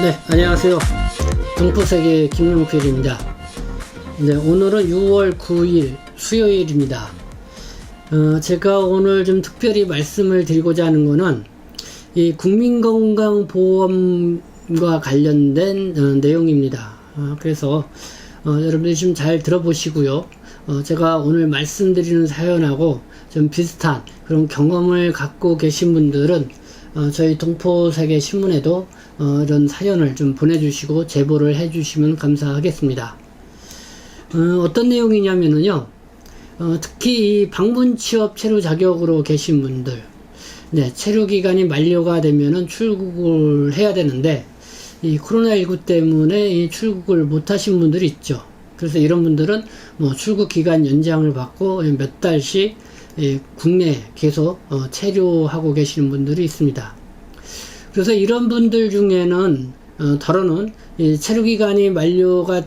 네, 안녕하세요. 동포세계 김용필입니다. 네, 오늘은 6월 9일 수요일입니다. 어, 제가 오늘 좀 특별히 말씀을 드리고자 하는 거는 이 국민건강보험과 관련된 어, 내용입니다. 어, 그래서 어, 여러분들이 좀 잘 들어보시고요. 어, 제가 오늘 말씀드리는 사연하고 좀 비슷한 그런 경험을 갖고 계신 분들은 어, 저희 동포세계 신문에도 어, 이런 사연을 좀 보내주시고 제보를 해주시면 감사하겠습니다. 어, 떤 내용이냐면은요, 어, 특히 이 방문 취업 체류 자격으로 계신 분들, 네, 체류 기간이 만료가 되면은 출국을 해야 되는데, 이 코로나19 때문에 이 출국을 못 하신 분들이 있죠. 그래서 이런 분들은 뭐 출국 기간 연장을 받고 몇 달씩 예, 국내에 계속 어, 체류하고 계시는 분들이 있습니다. 그래서 이런 분들 중에는 어, 더러는 이 체류 기간이 만료가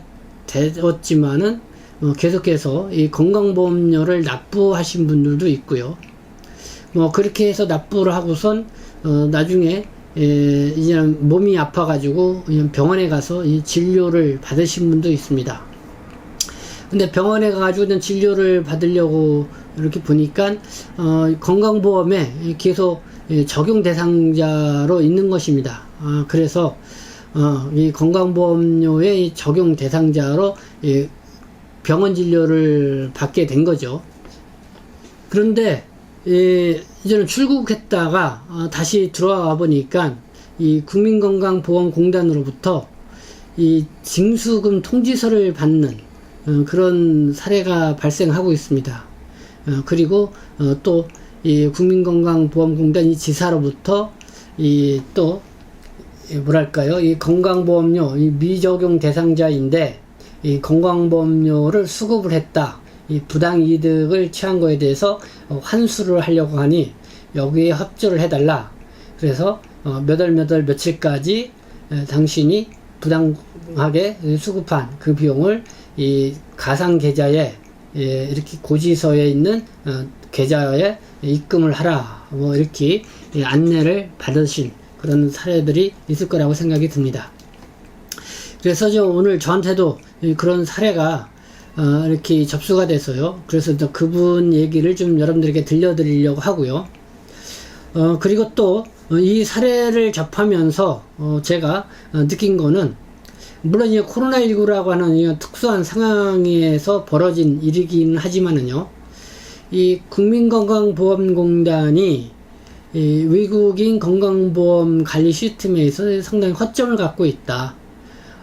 되었지만은 어, 계속해서 이 건강보험료를 납부하신 분들도 있고요. 뭐 그렇게 해서 납부를 하고선 어, 나중에 예, 이제 몸이 아파가지고 병원에 가서 이 진료를 받으신 분도 있습니다. 근데 병원에 가가지고 진료를 받으려고 이렇게 보니까 어, 건강보험에 계속 예, 적용 대상자로 있는 것입니다. 아, 그래서 어, 이 건강보험료의 적용 대상자로 예, 병원 진료를 받게 된 거죠. 그런데 예, 이제는 출국했다가 어, 다시 들어와 보니까 이 국민건강보험공단으로부터 이 징수금 통지서를 받는 어, 그런 사례가 발생하고 있습니다. 어, 그리고 어, 또 이 국민건강보험공단 이 지사로부터 이 또 뭐랄까요? 이 건강보험료 이 미적용 대상자인데 이 건강보험료를 수급을 했다. 이 부당 이득을 취한 거에 대해서 어, 환수를 하려고 하니 여기에 협조를 해달라. 그래서 어, 몇월 몇월 며칠까지 에, 당신이 부당하게 수급한 그 비용을 이 가상 계좌에 예, 이렇게 고지서에 있는 어, 계좌에 입금을 하라 뭐 이렇게 예, 안내를 받으신 그런 사례들이 있을 거라고 생각이 듭니다. 그래서 저 오늘 저한테도 그런 사례가 어, 이렇게 접수가 돼서요. 그래서 또 그분 얘기를 좀 여러분들에게 들려드리려고 하고요. 어, 그리고 또 이 사례를 접하면서 어, 제가 어, 느낀 거는 물론 이 코로나19라고 하는 이 특수한 상황에서 벌어진 일이긴 하지만은요, 이 국민건강보험공단이 이 외국인 건강보험 관리 시스템에서 상당히 허점을 갖고 있다.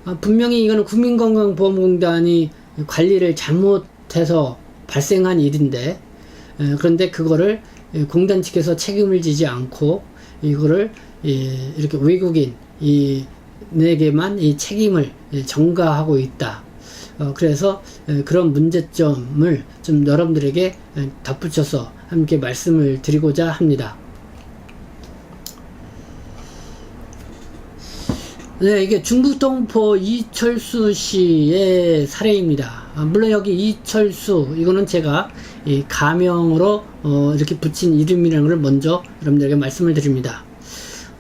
아, 분명히 이거는 국민건강보험공단이 관리를 잘못해서 발생한 일인데, 에, 그런데 그거를 공단 측에서 책임을 지지 않고 이거를 예, 이렇게 외국인 이 내게만 이 책임을 전가하고 있다. 어, 그래서 그런 문제점을 좀 여러분들에게 덧붙여서 함께 말씀을 드리고자 합니다. 네, 이게 중국 동포 이철수 씨의 사례입니다. 아, 물론 여기 이철수, 이거는 제가 가명으로 어, 이렇게 붙인 이름이라는 걸 먼저 여러분들에게 말씀을 드립니다.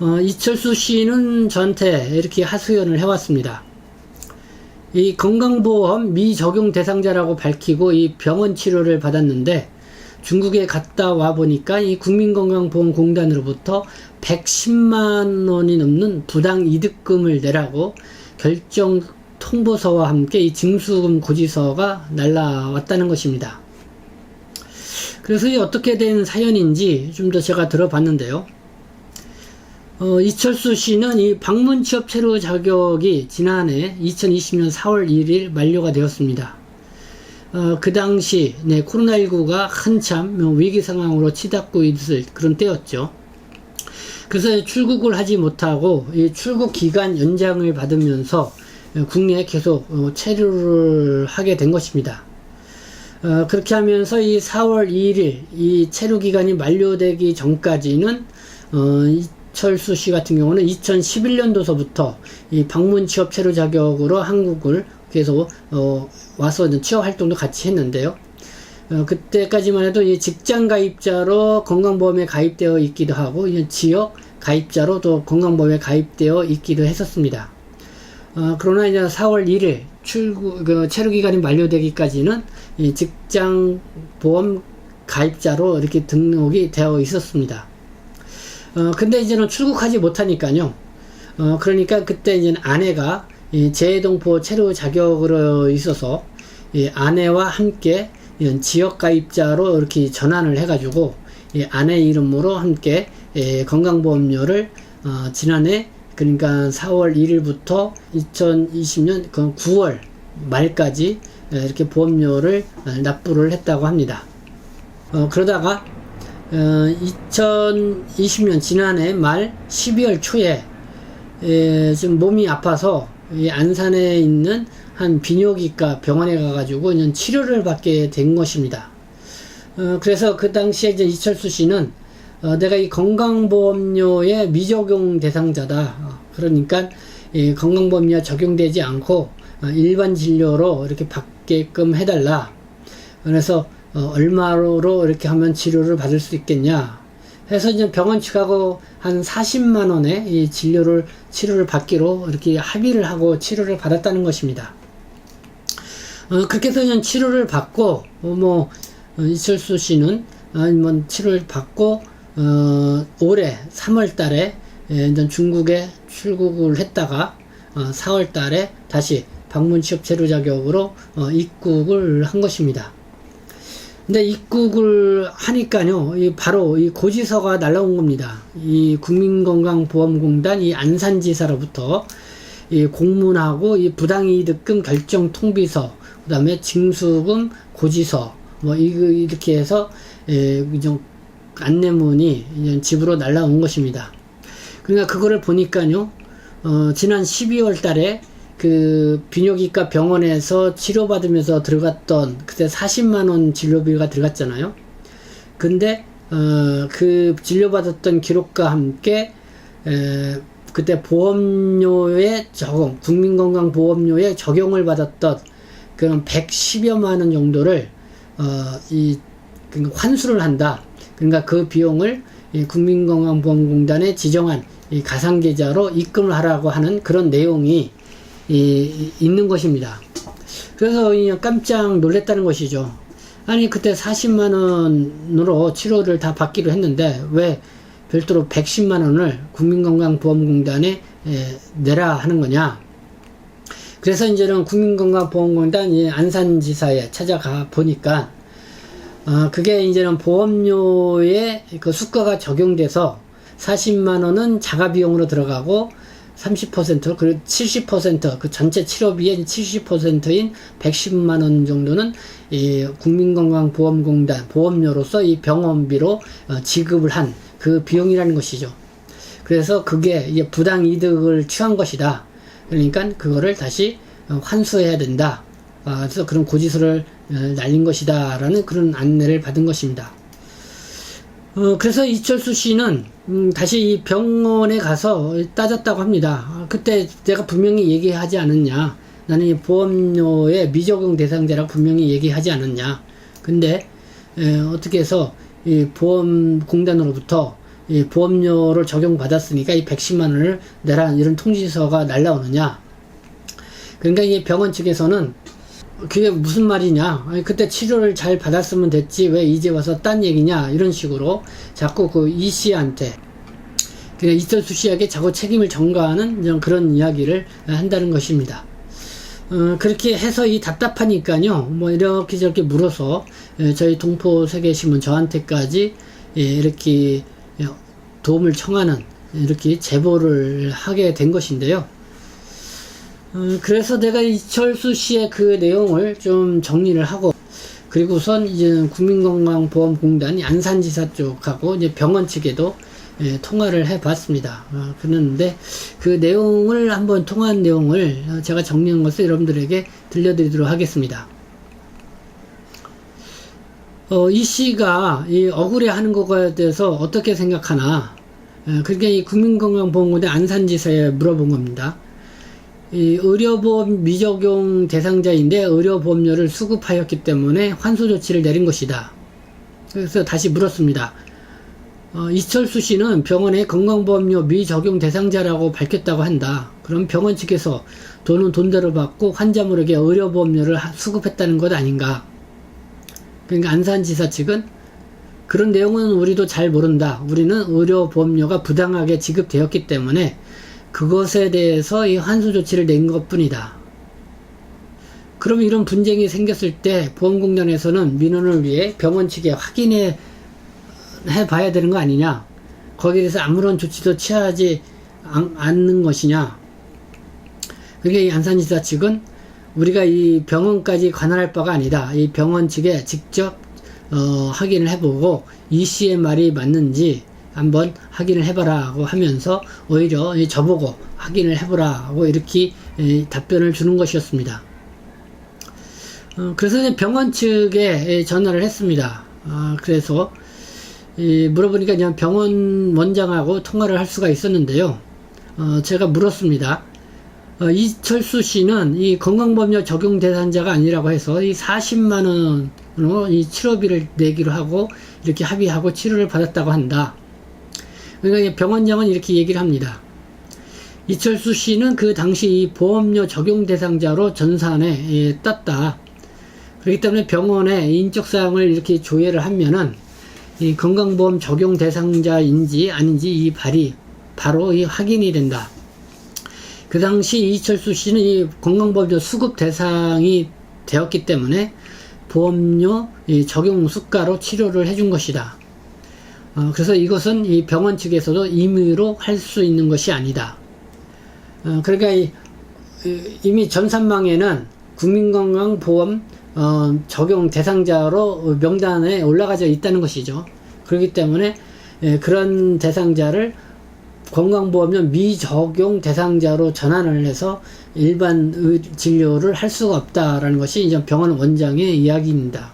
어, 이철수 씨는 저한테 이렇게 하소연을 해왔습니다. 이 건강보험 미적용 대상자라고 밝히고 이 병원 치료를 받았는데 중국에 갔다 와 보니까 이 국민건강보험공단으로부터 110만 원이 넘는 부당 이득금을 내라고 결정 통보서와 함께 이 징수금 고지서가 날라왔다는 것입니다. 그래서 이 어떻게 된 사연인지 좀 더 제가 들어봤는데요. 어, 이철수 씨는 이 방문 취업 체류 자격이 지난해 2020년 4월 1일 만료가 되었습니다. 어, 그 당시 네, 코로나19가 한참 위기 상황으로 치닫고 있을 그런 때였죠. 그래서 출국을 하지 못하고 이 출국 기간 연장을 받으면서 국내에 계속 어, 체류를 하게 된 것입니다. 어, 그렇게 하면서 이 4월 2일 이 체류 기간이 만료되기 전까지는 어, 철수 씨 같은 경우는 2011년도서부터 이 방문 취업 체류 자격으로 한국을 계속 어, 와서 취업 활동도 같이 했는데요. 어, 그때까지만 해도 이 직장 가입자로 건강보험에 가입되어 있기도 하고 지역 가입자로 또 건강보험에 가입되어 있기도 했었습니다. 어, 그러나 이제 4월 1일 출구 그 체류 기간이 만료되기까지는 이 직장 보험 가입자로 이렇게 등록이 되어 있었습니다. 어, 근데 이제는 출국하지 못하니까요. 어, 그러니까 그때 이제 아내가 이 재동포 체류 자격으로 있어서 이 아내와 함께 이런 지역 가입자로 이렇게 전환을 해가지고 이 아내 이름으로 함께 예, 건강보험료를 어, 지난해 그러니까 4월 1일부터 2020년 그 9월 말까지 예, 이렇게 보험료를 어, 납부를 했다고 합니다. 어, 그러다가 어, 2020년 지난해 말 12월 초에 예, 지금 몸이 아파서 이 안산에 있는 한 비뇨기과 병원에 가가지고 이제 치료를 받게 된 것입니다. 어, 그래서 그 당시에 이제 이철수 씨는 어, 내가 이 건강보험료의 미적용 대상자다. 어, 그러니까 이 건강보험료 적용되지 않고 어, 일반 진료로 이렇게 받게끔 해달라. 그래서 어, 얼마로 이렇게 하면 치료를 받을 수 있겠냐. 해서 이제 병원 측하고 한 40만 원의 이 진료를 치료를 받기로 이렇게 합의를 하고 치료를 받았다는 것입니다. 어, 그렇게 해서 이제 치료를 받고 어, 뭐 어, 이철수 씨는 어, 뭐 치료를 받고 어, 올해 3월 달에 예, 이제 중국에 출국을 했다가 어, 4월 달에 다시 방문 취업 체류 자격으로 어, 입국을 한 것입니다. 근데 입국을 하니까요, 이 바로 이 고지서가 날라온 겁니다. 이 국민건강보험공단 이 안산지사로부터 이 공문하고 이 부당이득금 결정 통비서, 그 다음에 징수금 고지서, 뭐 이렇게 해서 예, 좀 안내문이 집으로 날라온 것입니다. 그러니까 그거를 보니까요, 어, 지난 12월 달에 그 비뇨기과 병원에서 치료받으면서 들어갔던 그때 40만 원 진료비가 들어갔잖아요. 근데 어, 그 진료받았던 기록과 함께 에, 그때 보험료에 적용, 국민건강보험료에 적용을 받았던 그런 110여만 원 정도를 어, 이 그러니까 환수를 한다. 그러니까 그 비용을 이 국민건강보험공단에 지정한 이 가상계좌로 입금을 하라고 하는 그런 내용이 이, 있는 것입니다. 그래서 그냥 깜짝 놀랐다는 것이죠. 아니 그때 40만 원으로 치료를 다 받기로 했는데 왜 별도로 110만 원을 국민건강보험공단에 에, 내라 하는 거냐? 그래서 이제는 국민건강보험공단 이 안산지사에 찾아가 보니까 어, 그게 이제는 보험료에 그 수가가 적용돼서 40만 원은 자가 비용으로 들어가고 30% 그리고 70%그 전체 치료비의 70%인 110만 원 정도는 이 국민건강보험공단 보험료로서 이 병원비로 어, 지급을 한 그 비용이라는 것이죠. 그래서 그게 이제 부당 이득을 취한 것이다. 그러니까 그거를 다시 어, 환수해야 된다. 아, 그래서 그런 고지서를 어, 날린 것이다라는 그런 안내를 받은 것입니다. 어, 그래서 이철수 씨는 음, 다시 이 병원에 가서 따졌다고 합니다. 아, 그때 내가 분명히 얘기하지 않았냐. 나는 이 보험료의 미적용 대상자라고 분명히 얘기하지 않았냐. 근데 에, 어떻게 해서 이 보험공단으로부터 이 보험료를 적용받았으니까 이 110만 원을 내라 이런 통지서가 날라오느냐. 그러니까 이 병원 측에서는 그게 무슨 말이냐? 아니, 그때 치료를 잘 받았으면 됐지. 왜 이제 와서 딴 얘기냐? 이런 식으로 자꾸 그 이 씨한테, 그냥 이철수 씨에게 자꾸 책임을 전가하는 이런 그런 이야기를 한다는 것입니다. 어, 그렇게 해서 이 답답하니까요. 뭐 이렇게 저렇게 물어서 예, 저희 동포세계신문 저한테까지 예, 이렇게 도움을 청하는 이렇게 제보를 하게 된 것인데요. 어, 그래서 내가 이철수 씨의 그 내용을 좀 정리를 하고 그리고선 이제 국민건강보험공단이 안산지사 쪽하고 이제 병원 측에도 예, 통화를 해봤습니다. 어, 그랬는데 그 내용을 한번 통화한 내용을 제가 정리한 것을 여러분들에게 들려드리도록 하겠습니다. 어, 이 씨가 이 억울해하는 것에 대해서 어떻게 생각하나? 예, 그게 이 국민건강보험공단 안산지사에 물어본 겁니다. 이 의료보험 미적용 대상자인데 의료보험료를 수급하였기 때문에 환수 조치를 내린 것이다. 그래서 다시 물었습니다. 어, 이철수 씨는 병원에 건강보험료 미적용 대상자라고 밝혔다고 한다. 그럼 병원 측에서 돈은 돈대로 받고 환자물에게 의료보험료를 하- 수급했다는 것 아닌가? 그러니까 안산지사 측은 그런 내용은 우리도 잘 모른다. 우리는 의료보험료가 부당하게 지급되었기 때문에 그것에 대해서 이 환수 조치를 낸 것 뿐이다. 그럼 이런 분쟁이 생겼을 때 보험공단에서는 민원을 위해 병원 측에 확인해 해 봐야 되는 거 아니냐? 거기에 대해서 아무런 조치도 취하지 않, 않는 것이냐? 그게 이 안산지사 측은 우리가 이 병원까지 관할할 바가 아니다. 이 병원 측에 직접 어, 확인을 해보고 이 씨의 말이 맞는지 한번 확인을 해봐라고 하면서 오히려 이 저보고 확인을 해보라고 이렇게 에, 답변을 주는 것이었습니다. 어, 그래서 병원 측에 에, 전화를 했습니다. 아, 그래서 이 물어보니까 그냥 병원 원장하고 통화를 할 수가 있었는데요. 어, 제가 물었습니다. 어, 이철수 씨는 이 건강보험료 적용 대상자가 아니라고 해서 이 40만 원으로 이 치료비를 내기로 하고 이렇게 합의하고 치료를 받았다고 한다. 그러니까 이 병원장은 이렇게 얘기를 합니다. 이철수 씨는 그 당시 이 보험료 적용 대상자로 전산에 예, 떴다. 그렇기 때문에 병원에 인적 사항을 이렇게 조회를 하면은 이 건강보험 적용 대상자인지 아닌지 이 발이 바로 이 확인이 된다. 그 당시 이철수 씨는 이 건강보험료 수급 대상이 되었기 때문에 보험료 이 적용 수가로 치료를 해준 것이다. 어, 그래서 이것은 이 병원 측에서도 임의로 할 수 있는 것이 아니다. 어, 그러니까 이, 이- 이미 전산망에는 국민건강보험 어, 적용 대상자로 명단에 올라가져 있다는 것이죠. 그렇기 때문에 예, 그런 대상자를 건강보험료 미적용 대상자로 전환을 해서 일반 의- 진료를 할 수가 없다라는 것이 이제 병원 원장의 이야기입니다.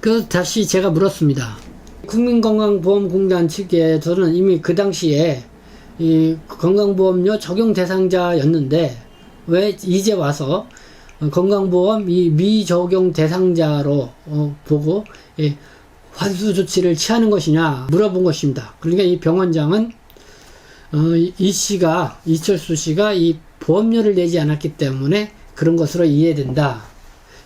그 다시 제가 물었습니다. 국민건강보험공단 측에서는 이미 그 당시에 이 건강보험료 적용 대상자였는데 왜 이제 와서 어, 건강보험 이 미적용 대상자로 어, 보고 예, 환수 조치를 취하는 것이냐 물어본 것입니다. 그러니까 이 병원장은 어, 이- 이 씨가 이철수 씨가 이 보험료를 내지 않았기 때문에 그런 것으로 이해된다.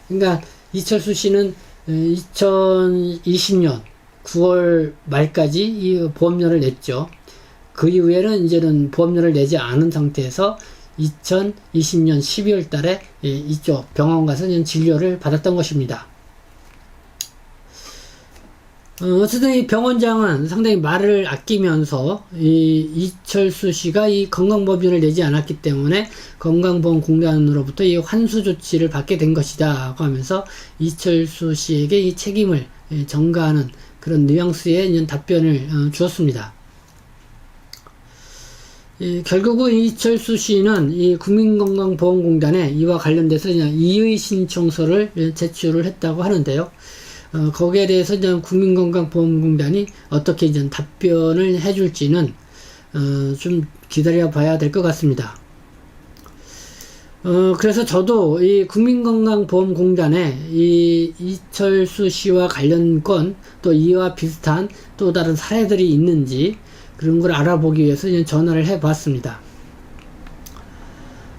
그러니까 이철수 씨는 2020년 9월 말까지 이 보험료를 냈죠. 그 이후에는 이제는 보험료를 내지 않은 상태에서 2020년 12월 달에 예, 이쪽 병원 가서 진료를 받았던 것입니다. 어, 어쨌든 이 병원장은 상당히 말을 아끼면서 이 이철수 씨가 이 건강보험료를 내지 않았기 때문에 건강보험공단으로부터 이 환수 조치를 받게 된 것이다고 하면서 이철수 씨에게 이 책임을 예, 전가하는 그런 뉘앙스의 답변을 어, 주었습니다. 예, 결국은 이철수 씨는 이 국민건강보험공단에 이와 관련돼서 이의 신청서를 예, 제출을 했다고 하는데요. 어, 거기에 대해서 이제 국민건강보험공단이 어떻게 이제 답변을 해줄지는 어, 좀 기다려 봐야 될 것 같습니다. 어, 그래서 저도 이 국민건강보험공단에 이 이철수 씨와 관련 건 또 이와 비슷한 또 다른 사례들이 있는지 그런 걸 알아보기 위해서 전화를 해 봤습니다.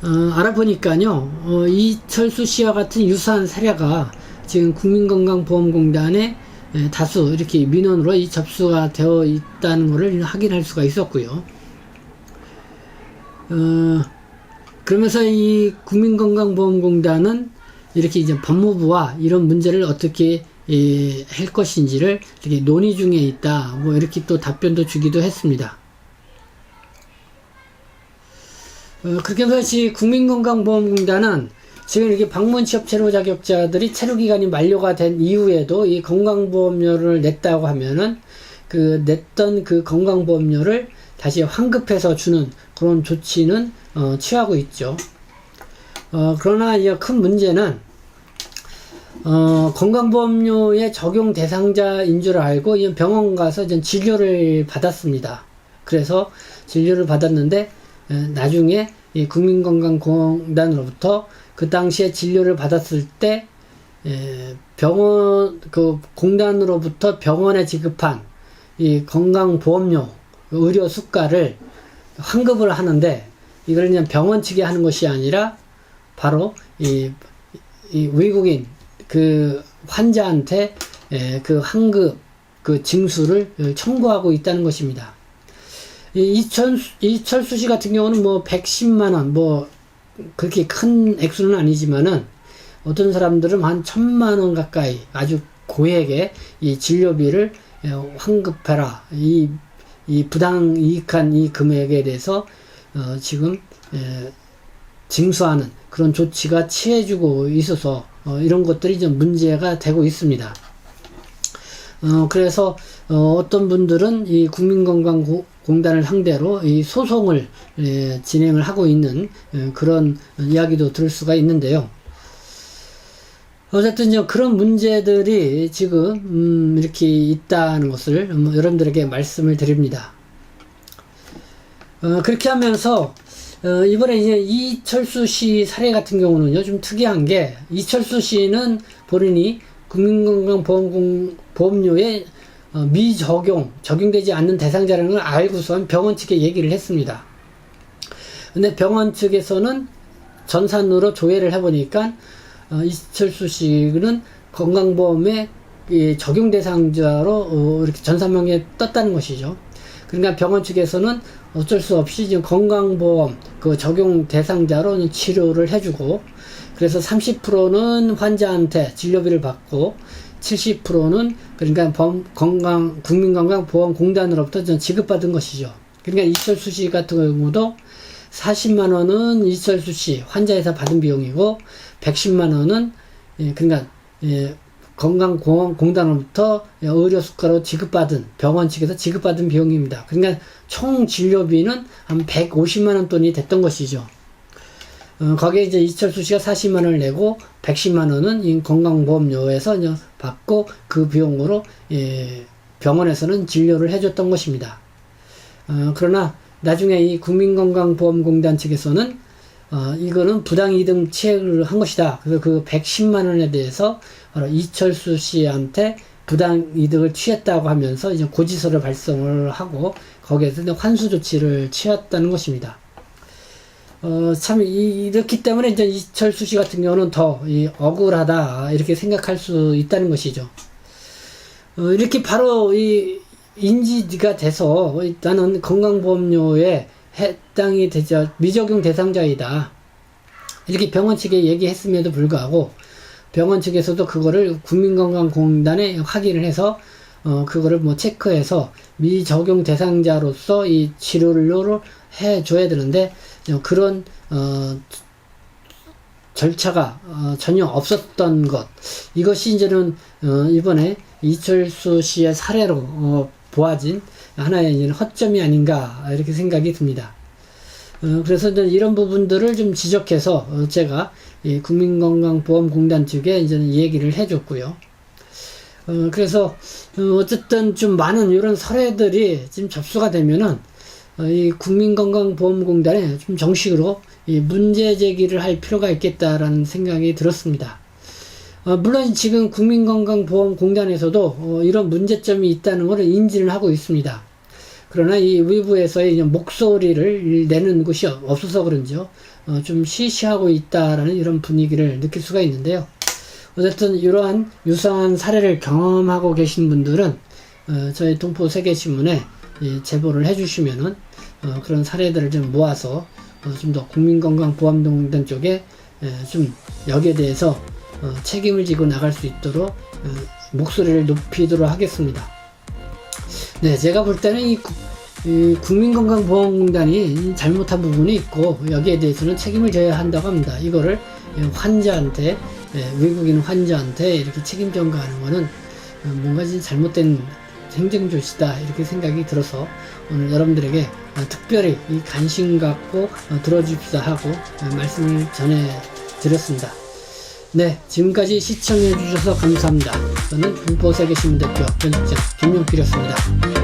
어, 알아보니까요, 어, 이철수 씨와 같은 유사한 사례가 지금 국민건강보험공단에 에, 다수 이렇게 민원으로 이 접수가 되어 있다는 것을 확인할 수가 있었고요. 어, 그러면서 이 국민건강보험공단은 이렇게 이제 법무부와 이런 문제를 어떻게 예, 할 것인지를 이렇게 논의 중에 있다. 뭐 이렇게 또 답변도 주기도 했습니다. 어, 그렇게 해서 이 국민건강보험공단은 지금 이렇게 방문 취업 체류 자격자들이 체류 기간이 만료가 된 이후에도 이 건강보험료를 냈다고 하면은 그 냈던 그 건강보험료를 다시 환급해서 주는 그런 조치는 어, 취하고 있죠. 어, 그러나 이큰 문제는 어, 건강보험료의 적용 대상자인 줄 알고 이 병원 가서 전 진료를 받았습니다. 그래서 진료를 받았는데 에, 나중에 이 국민건강공단으로부터 그 당시에 진료를 받았을 때 에, 병원 그 공단으로부터 병원에 지급한 이 건강보험료 의료 수가를 환급을 하는데 이걸 그냥 병원 측이 하는 것이 아니라 바로 이, 이 외국인 그 환자한테 에, 그 환급 그 징수를 청구하고 있다는 것입니다. 이 이천수, 이철수 씨 같은 경우는 뭐 110만 원, 뭐 그렇게 큰 액수는 아니지만은 어떤 사람들은 한 천만 원 가까이 아주 고액의 이 진료비를 에, 환급해라. 이, 이 부당 이익한 이 금액에 대해서 어, 지금 에, 징수하는 그런 조치가 취해주고 있어서 어, 이런 것들이 좀 문제가 되고 있습니다. 어, 그래서 어, 떤 분들은 이 국민건강공단을 상대로 이 소송을 에, 진행을 하고 있는 에, 그런 이야기도 들을 수가 있는데요. 어쨌든 그런 문제들이 지금 음, 이렇게 있다는 것을 음, 여러분들에게 말씀을 드립니다. 어, 그렇게 하면서 어, 이번에 이제 이철수 씨 사례 같은 경우는요 좀 특이한 게 이철수 씨는 본인이 국민건강보험료에 어, 미적용 적용되지 않는 대상자라는 걸 알고선 병원 측에 얘기를 했습니다. 근데 병원 측에서는 전산으로 조회를 해보니까 어, 이철수 씨는 건강보험에 이 적용 대상자로 어, 이렇게 전산망에 떴다는 것이죠. 그러니까 병원 측에서는 어쩔 수 없이 지금 건강보험 그 적용 대상자로 치료를 해주고 그래서 30%는 환자한테 진료비를 받고 70%는 그러니까 범, 건강 국민건강보험공단으로부터 좀 지급받은 것이죠. 그러니까 이철수 씨 같은 경우도 40만 원은 이철수 씨 환자에서 받은 비용이고 110만 원은 예, 그러니까 예, 건강공단으로부터 의료 수가로 지급받은 병원 측에서 지급받은 비용입니다. 그러니까 총 진료비는 한 150만 원 돈이 됐던 것이죠. 어, 거기에 이제 이철수 씨가 40만 원을 내고 110만 원은 이 건강보험료에서 받고 그 비용으로 예, 병원에서는 진료를 해줬던 것입니다. 어, 그러나 나중에 이 국민건강보험공단 측에서는 어, 이거는 부당이득 취획을 한 것이다. 그래서 그 110만 원에 대해서 바로 이철수 씨한테 부당이득을 취했다고 하면서 이제 고지서를 발송을 하고 거기에서 환수 조치를 취했다는 것입니다. 어, 참, 이, 이렇기 때문에 이제 이철수 씨 같은 경우는 더 이, 억울하다, 이렇게 생각할 수 있다는 것이죠. 어, 이렇게 바로 이 인지가 돼서 나는 건강보험료에 해당이 되죠. 미적용 대상자이다. 이렇게 병원 측에 얘기했음에도 불구하고 병원 측에서도 그거를 국민건강공단에 확인을 해서 어 그거를 뭐 체크해서 미적용 대상자로서 이 치료를 해 줘야 되는데 어, 그런 어 절차가 어, 전혀 없었던 것 이것이 이제는 어, 이번에 이철수 씨의 사례로 어, 보아진 하나의 이제 허점이 아닌가 이렇게 생각이 듭니다. 어, 그래서 이런 부분들을 좀 지적해서 어, 제가 이 국민건강보험공단 측에 이제 얘기를 해줬고요. 어, 그래서 어, 어쨌든 좀 많은 이런 사례들이 지금 접수가 되면은 어, 이 국민건강보험공단에 좀 정식으로 이 문제 제기를 할 필요가 있겠다라는 생각이 들었습니다. 어, 물론 지금 국민건강보험공단에서도 어, 이런 문제점이 있다는 것을 인지를 하고 있습니다. 그러나 이 외부에서의 목소리를 내는 곳이 없어서 그런지요. 어, 좀 시시하고 있다라는 이런 분위기를 느낄 수가 있는데요. 어쨌든 이러한 유사한 사례를 경험하고 계신 분들은 어, 저희 동포 세계신문에 예, 제보를 해주시면은 어, 그런 사례들을 좀 모아서 어, 좀더 국민건강보험공단 쪽에 예, 좀 여기에 대해서 어, 책임을 지고 나갈 수 있도록 어, 목소리를 높이도록 하겠습니다. 네, 제가 볼 때는 이, 구- 이 국민건강보험공단이 잘못한 부분이 있고 여기에 대해서는 책임을 져야 한다고 합니다. 이거를 예, 환자한테 예, 외국인 환자한테 이렇게 책임 전가하는 거는 어, 뭔가 좀 잘못된 행정조치다 이렇게 생각이 들어서 오늘 여러분들에게 어, 특별히 이 관심 갖고 어, 들어줍시다 하고 어, 말씀을 전해 드렸습니다. 네, 지금까지 시청해 주셔서 감사합니다. 저는 분포세계신문 대표 편집장 김용필이었습니다.